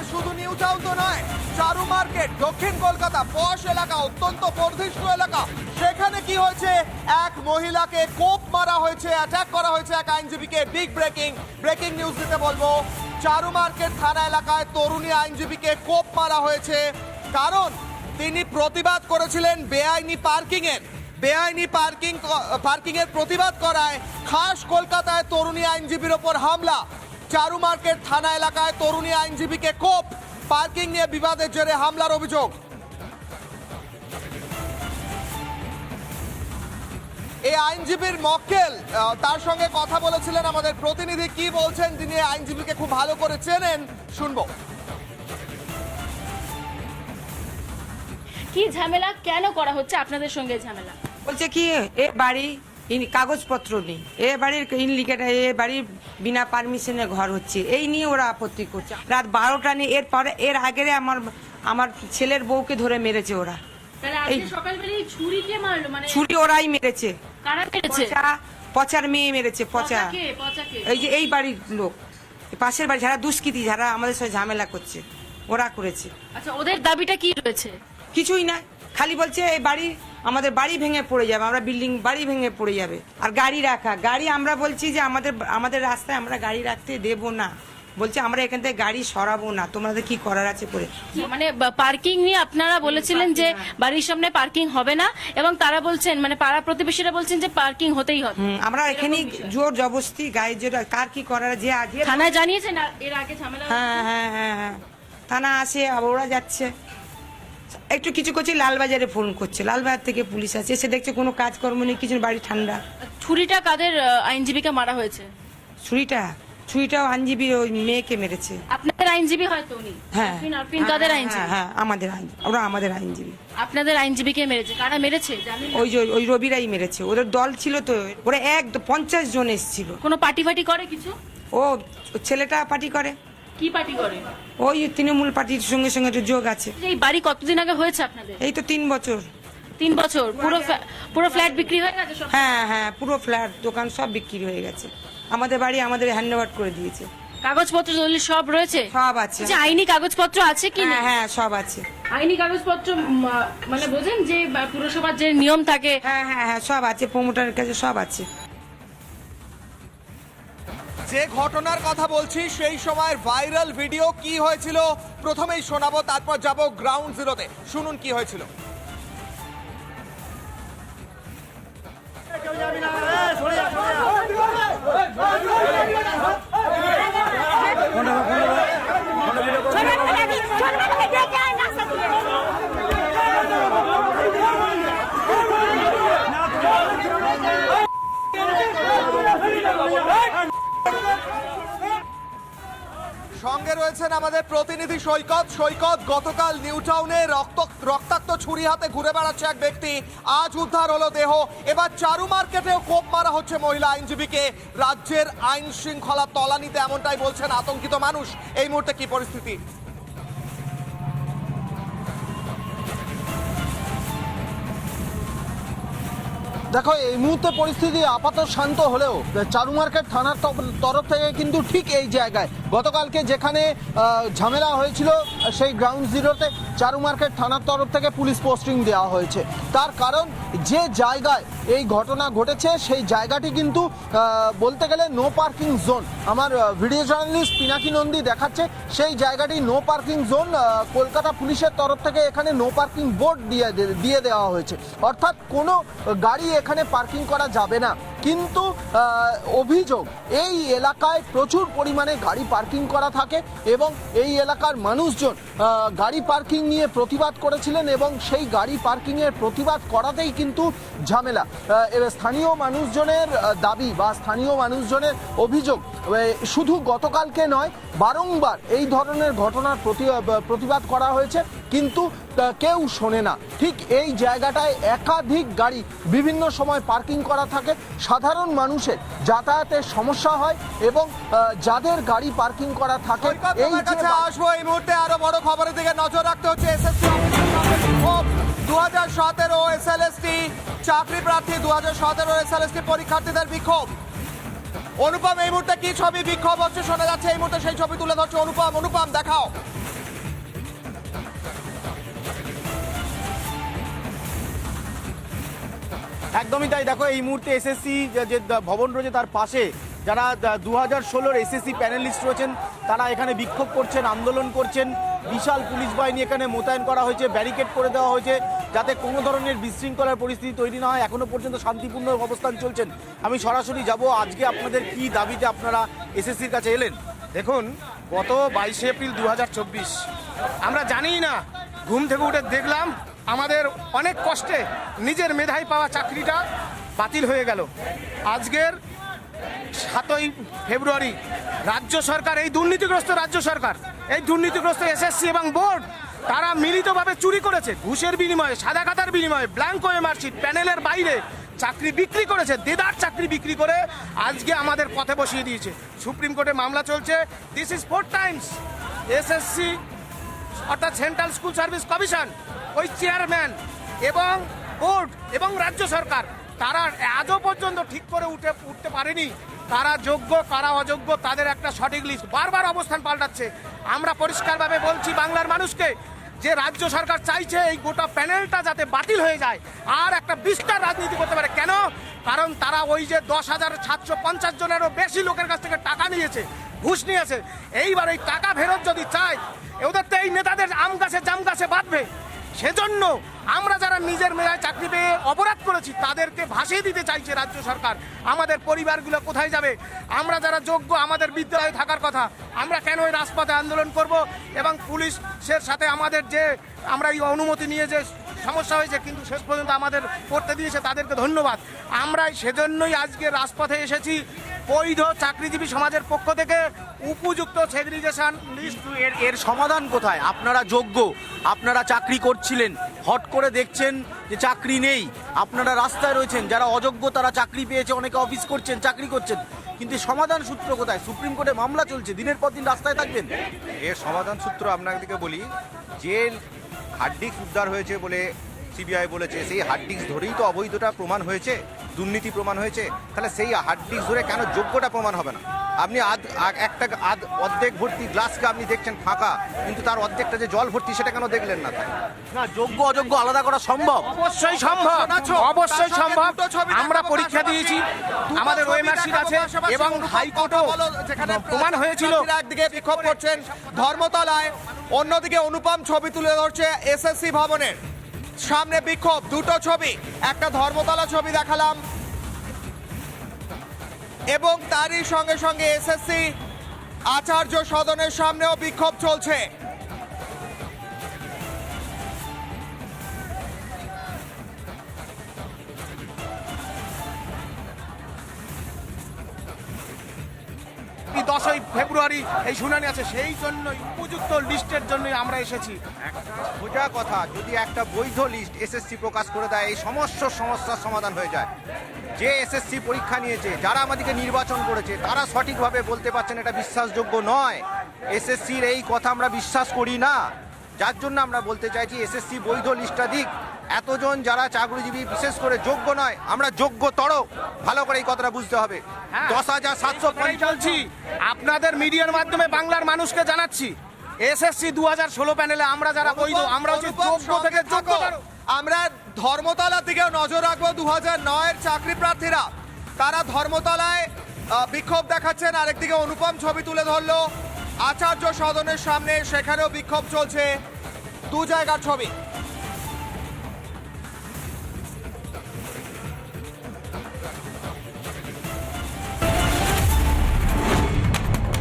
আর শুধু new town তো নয়, চারু মার্কেট, দক্ষিণ কলকাতা, পশ এলাকা, অত্যন্ত বর্ধিষ্ণু এলাকা। সেখানে কি হয়েছে? এক মহিলাকে কোপ মারা হয়েছে অ্যাটাক করা হয়েছে এক আইনজীবীকে। বিগ ব্রেকিং ব্রেকিং নিউজ দিতে বলব। চারু মার্কেট থানা এলাকায় তরুণী আইনজীবীকে কোপ মারা হয়েছে। কারণ, তিনি প্রতিবাদ করেছিলেন বেআইনি পার্কিং এর বেআইনি পার্কিং পার্কিং এর প্রতিবাদ করায় খাস কলকাতায় তরুণী আইনজীবীর ওপর হামলা। চারু মার্কেট থানা এলাকায় তরুণী আইনজীবীকে কোপ। পার্কিং নিয়ে বিবাদের জেরে হামলার অভিযোগ। এই আইনজীবীর মক্কেল তার সঙ্গে কথা বলেছিলেন আমাদের প্রতিনিধি। কি বলছেন? তিনি আইনজীবীকে খুব ভালো করে চেনেন। শুনব। কি ঝামেলা? কেন করা হচ্ছে আপনাদের সঙ্গে এই ঝামেলা? বলছে কি এ বাড়ি ইন কাগজপত্র নেই। এ বাড়ির ইনলিগেট এ বাড়ির বিনা পারমিশনে ঘর হচ্ছে। এই নিয়ে ওরা আপত্তি করছে। রাত বারোটা নিয়ে এরপরে এর আগে আমার আমার ছেলের বউকে ধরে মেরেছে ওরা। ছুরি মানে ছুরি ওরাই মেরেছে। পচার মেয়ে মেরেছে পচা। এই যে এই বাড়ির লোক। পাশের বাড়ি যারা দুষ্কৃতী যারা আমাদের সাথে ঝামেলা করছে ওরা করেছে। আচ্ছা ওদের দাবিটা কি রয়েছে? কিছুই না খালি বলছে এই বাড়ি আমাদের বাড়ি ভেঙে পড়ে যাবে আমরা বিল্ডিং বাড়ি ভেঙে পড়ে যাবে। আর গাড়ি রাখা গাড়ি আমরা বলছি যে আমাদের আমাদের রাস্তায় আমরা গাড়ি রাখতে দেব না। বলছে আমরা এখান থেকে গাড়ি সরাবো না তোমাদের কি করার আছে করে? মানে পার্কিং নিয়ে আপনারা বলেছিলেন যে বাড়ির সামনে পার্কিং হবে না এবং তারা বলছেন মানে পাড়া প্রতিবেশীরা বলছেন যে পার্কিং হতেই হবে। আমরা এখানে জোর জবস্তি গায়ে জোর কার কি করার যে আজ থানায় জানিয়েছেন এর আগে ঝামেলা হ্যাঁ হ্যাঁ হ্যাঁ হ্যাঁ। থানা আসে আবার ওরা যাচ্ছে। একটু কিছু করছে লালবাজারে ফোন করছে। লালবাজার থেকে পুলিশ আছে এসে দেখছে কোনো কাজকর্ম নেই কিছু বাড়ি ঠান্ডা। ছুরিটা কাদের আইনজীবীকে মারা হয়েছে? ছুরিটা? ছুরিটাও আইনজীবী ওই মেয়েকে মেরেছে। আপনাদের আইনজীবী হয়তো উনি? হ্যাঁ। আরফিন আরফিন কাদের হ্যাঁ, আইনজীবী? হ্যাঁ আমাদের আইন ওরা আমাদের আইনজীবী। আপনাদের আইনজীবীকে মেরেছে কারা মেরেছে? জানেন? ওই যে ওই রবিরাই মেরেছে ওদের দল ছিল তো ওরা এক পঞ্চাশ জন এসেছিল। কোনো পার্টি ফাটি করে কিছু? ও ছেলেটা পার্টি করে। কি পার্টি করে? ওই তৃণমূল পার্টির সঙ্গে সঙ্গে একটু যোগ আছে। এই বাড়ি কতদিন আগে হয়েছে আপনাদের? এই তো তিন বছর। তিন বছর। পুরো পুরো ফ্ল্যাট বিক্রি হয়ে গেছে সব? হ্যাঁ হ্যাঁ পুরো ফ্ল্যাট দোকান সব বিক্রি হয়ে গেছে। আমাদের বাড়ি আমাদের হ্যান্ড ওভার করে দিয়েছে। কাগজপত্র দলিল সব রয়েছে? সব আছে। যে আইনি কাগজপত্র আছে কি হ্যাঁ না হ্যাঁ সব আছে। আইনি কাগজপত্র মানে বোঝেন যে পুরসভার যে নিয়ম থাকে। হ্যাঁ হ্যাঁ হ্যাঁ সব আছে প্রমোটারের কাছে সব আছে। যে ঘটনার কথা বলছি, সেই সময়ের ভাইরাল ভিডিও কি হয়েছিল? প্রথমেই শোনাবো, তারপর যাব গ্রাউন্ড জিরোতে শুনুন কি হয়েছিল। সঙ্গে রয়েছেন আমাদের প্রতিনিধি সৈকত। সৈকত, গতকাল নিউ টাউনে রক্ত, রক্তাক্ত ছুরি হাতে ঘুরে বেড়াচ্ছে এক ব্যক্তি। আজ উদ্ধার হলো দেহ। এবার চারু মার্কেটেও কোপ মারা হচ্ছে মহিলা আইনজীবীকে। রাজ্যের আইন শৃঙ্খলা তলানিতে এমনটাই বলছেন আতঙ্কিত মানুষ। এই মুহূর্তে কি পরিস্থিতি? দেখো, এই মুহূর্তে পরিস্থিতি আপাতত শান্ত হলেও চারু মার্কেট থানার তরফ থেকে কিন্তু ঠিক এই জায়গায়। গতকালকে যেখানে ঝামেলা হয়েছিল, সেই গ্রাউন্ড জিরোতে চারু মার্কেট থানার তরফ থেকে পুলিশ পোস্টিং দেওয়া হয়েছে। তার কারণ, যে জায়গায় এই ঘটনা ঘটেছে, সেই জায়গাটি কিন্তু বলতে গেলে নো পার্কিং জোন আমার ভিডিও জার্নালিস্ট পিনাকি নন্দী দেখাচ্ছে, সেই জায়গাটি নো পার্কিং জোন কলকাতা পুলিশের তরফ থেকে এখানে নো পার্কিং বোর্ড দিয়ে দিয়ে দেওয়া হয়েছে। অর্থাৎ কোনো গাড়ি এখানে পার্কিং করা যাবে না। কিন্তু অভিযোগ, এই এলাকায় প্রচুর পরিমাণে গাড়ি পার্কিং করা থাকে এবং এই এলাকার মানুষজন গাড়ি পার্কিং নিয়ে প্রতিবাদ করেছিলেন এবং সেই গাড়ি পার্কিংয়ের প্রতিবাদ করাতেই কিন্তু ঝামেলা। স্থানীয় মানুষজনের দাবি বা স্থানীয় মানুষজনের অভিযোগ শুধু গতকালকে নয়, বারংবার এই ধরনের ঘটনার প্রতি প্রতিবাদ করা হয়েছে। কিন্তু কেউ শোনে না। ঠিক এই জায়গাটায় একাধিক গাড়ি বিভিন্ন সময় পার্কিং করা থাকে। সাধারণ মানুষের যাতায়াতের সমস্যা হয় এবং যাদের গাড়ি পার্কিং করা থাকে এই কাছে আসব। এই মুহূর্তে আরও বড় খবরের দিকে নজর রাখতে হচ্ছে এসএসসি দু হাজার সতেরো এসএলএসটি চাকরি প্রার্থী দু হাজার সতেরো এসএলএসটি পরীক্ষার্থীদের বিক্ষোভ। অনুপম এই মুহূর্তে কি ছবি বিক্ষোভ হচ্ছে শোনা যাচ্ছে? এই মুহূর্তে সেই ছবি তুলে ধরছে অনুপম। অনুপম দেখাও। একদমই তাই। দেখো, এই মুহূর্তে এসএসসি যে ভবন রয়েছে তার পাশে যারা দু হাজার ষোলোর এসএসসি প্যানেলিস্ট রয়েছেন, তারা এখানে বিক্ষোভ করছেন, আন্দোলন করছেন। বিশাল পুলিশ বাহিনী এখানে মোতায়েন করা হয়েছে ব্যারিকেড করে দেওয়া হয়েছে, যাতে কোনো ধরনের বিশৃঙ্খলার পরিস্থিতি তৈরি না হয়। এখনও পর্যন্ত শান্তিপূর্ণ অবস্থান চলছেন। আমি সরাসরি যাব, আজকে আপনাদের কি দাবিতে আপনারা এসএসসির কাছে এলেন? দেখুন, গত বাইশে এপ্রিল দু হাজার চব্বিশ। আমরা জানিই না, ঘুম থেকে উঠে দেখলাম আমাদের অনেক কষ্টে নিজের মেধায় পাওয়া চাকরিটা বাতিল হয়ে গেল। আজকের সাতই ফেব্রুয়ারি রাজ্য সরকার, এই দুর্নীতিগ্রস্ত রাজ্য সরকার, এই দুর্নীতিগ্রস্ত এসএসসি এবং বোর্ড, তারা মিলিতভাবে চুরি করেছে। ঘুষের বিনিময়ে, সাদা খাতার বিনিময়ে ব্ল্যাঙ্কো এমার্কশিট প্যানেলের বাইরে চাকরি বিক্রি করেছে, দেদার চাকরি বিক্রি করে আজকে আমাদের পথে বসিয়ে দিয়েছে। সুপ্রিম কোর্টে মামলা চলছে। This is four times SSC অর্থাৎ সেন্ট্রাল স্কুল সার্ভিস কমিশন ওই চেয়ারম্যান এবং বোর্ড এবং রাজ্য সরকার, তারা আজও পর্যন্ত ঠিক করে উঠে, উঠতে পারেনি। কারা যোগ্য, কারা অযোগ্য, তাদের একটা সঠিক লিস্ট বারবার অবস্থান পাল্টাচ্ছে। আমরা পরিষ্কারভাবে বলছি বাংলার মানুষকে, যে রাজ্য সরকার চাইছে এই গোটা প্যানেলটা যাতে বাতিল হয়ে যায়, আর একটা বিস্তার রাজনীতি করতে পারে। কেন? কারণ তারা ওই যে দশ হাজার সাতশো পঞ্চাশ জনেরও বেশি লোকের কাছ থেকে টাকা নিয়েছে, ঘুষ নিয়েছে। এইবার এই টাকা ফেরত যদি চায়, ওদের তো এই নেতাদের আম গাছে জাম গাছে বাঁধবে। সেজন্য আমরা যারা নিজের মেয়ায় চাকরি পেয়ে অপরাধ করেছি, তাদেরকে ভাসিয়ে দিতে চাইছে রাজ্য সরকার। আমাদের পরিবারগুলো কোথায় যাবে? আমরা যারা যোগ্য, আমাদের বিদ্যালয়ে থাকার কথা, আমরা কেন ওই রাজপথে আন্দোলন করব? এবং পুলিশের সাথে আমাদের যে আমরা এই অনুমতি নিয়ে যে সমস্যা হয়েছে, কিন্তু শেষ পর্যন্ত আমাদের করতে দিয়েছে, তাদেরকে ধন্যবাদ। আমরা সেজন্যই আজকে রাজপথে এসেছি। বৈধ চাকরিজীবী সমাজের পক্ষ থেকে উপযুক্ত সেগ্রিগেশন লিস্ট এর এর সমাধান কোথায়? আপনারা যোগ্য, আপনারা চাকরি করছিলেন, হট করে দেখছেন যে চাকরি নেই, আপনারা রাস্তায় রয়েছেন, যারা অযোগ্য তারা চাকরি পেয়েছে, অনেকে অফিস করছেন, চাকরি করছেন, কিন্তু সমাধান সূত্র কোথায়? সুপ্রিম কোর্টে মামলা চলছে, দিনের পর দিন রাস্তায় থাকবেন। এর সমাধান সূত্র আপনাদেরকে বলি যে হার্ডডিস্ক উদ্ধার হয়েছে বলে সিবিআই বলেছে, সেই হার্ডডিস্ক ধরেই তো অবৈধটা প্রমাণ হয়েছে। দুর্নীতি প্রমাণ হয়েছে তাহলে সেই হার্ডডিস্ক ধরে কেন যোগ্যটা প্রমাণ হবে না? আপনি আধ একটা আধ অর্ধেক ভর্তি গ্লাসকে আপনি দেখছেন ফাঁকা কিন্তু তার অর্ধেকটা যে জল ভর্তি সেটা কেন দেখলেন না না যোগ্য অযোগ্য আলাদা করা সম্ভব। অবশ্যই সম্ভব। অবশ্যই সম্ভব। আমরা পরীক্ষা দিয়েছি। আমাদের ওএমআরসি আছে এবং হাইকোর্টও বলো, যেখানে প্রমাণ হয়েছিল। একদিকে বিক্ষোভ করছেন ধর্মতলায় অন্যদিকে অনুপম ছবি তুলে ধরছে এসএসসি ভবনের। সামনে বিক্ষোভ, দুটো ছবি, একটা ধর্মতলা ছবি দেখালাম। এবং তারই সঙ্গে সঙ্গে এসএসসি আচার্য সদনের সামনেও বিক্ষোভ চলছে। দশই ফেব্রুয়ারি এই শুনানি আছে। সেই জন্যই উপযুক্ত লিস্টের জন্যই আমরা এসেছি। সোজা কথা, যদি একটা বৈধ লিস্ট এসএসসি প্রকাশ করে দেয়, এই সমস্ত সমস্যার সমাধান হয়ে যায়। যে এসএসসি পরীক্ষা নিয়েছে, যারা আমাদেরকে নির্বাচন করেছে, তারা সঠিকভাবে বলতে পারছেন এটা বিশ্বাসযোগ্য নয়। এসএসসির এই কথা আমরা বিশ্বাস করি না। যার জন্য আমরা বলতে চাইছি, এসএসসি বৈধ লিস্টটা দিক। এতজন যারা চাকরিজীবী বিশেষ করে যোগ্য নয় আমরা যোগ্য যোগ্যতর। ভালো করে এই কথাটা বুঝতে হবে। দশ হাজার সাতশো বলছি। আপনাদের মিডিয়ার মাধ্যমে বাংলার মানুষকে জানাচ্ছি। এসএসসি দু হাজার ষোলো প্যানেলে আমরা যারা বৈধ আমরা হচ্ছে যোগ্য থেকে যোগ্য আমরা ধর্মতলার দিকেও নজর রাখব দু হাজার নয়ের চাকরি প্রার্থীরা। তারা ধর্মতলায় বিক্ষোভ দেখাচ্ছেন। আরেকদিকে অনুপম ছবি তুলে ধরলো। আচার্য সদনের সামনে সেখানেও বিক্ষোভ চলছে। দু জায়গার ছবি।